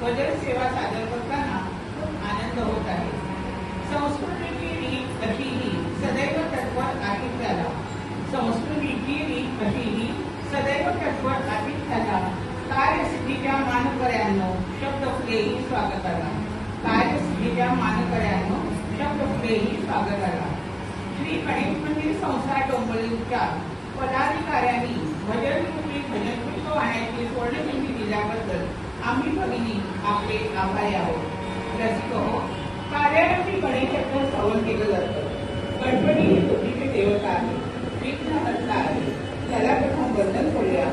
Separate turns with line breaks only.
भजन सेवा सादर करताना खूप आनंद संस्कृतीची रीत अशी ही सदैव तत्वर आठीत झाला. संस्कृतीची रीत अशी ही सदैव तत्वर आठीत झाला. कार्यसिद्धीच्या मानकऱ्यांनो शब्दफुलेही स्वागताला. कार्यसिद्धीच्या मानकऱ्यांनो शब्दफुलेही स्वागताला. श्री गणेश मंदिर संस्था डोंबिवलीच्या पदाधिकाऱ्यांनी भजन भजन पुष्प वाहण्याची स्वर्णसंधी दिल्याबद्दल आम्ही भगिनी आपले आभारी आहोत. रसिक हो कार्यालयाकडे चक्र श्रवण केलं जातं गणपती हे देवता आहे आहे त्याला प्रथम बंधन करूया.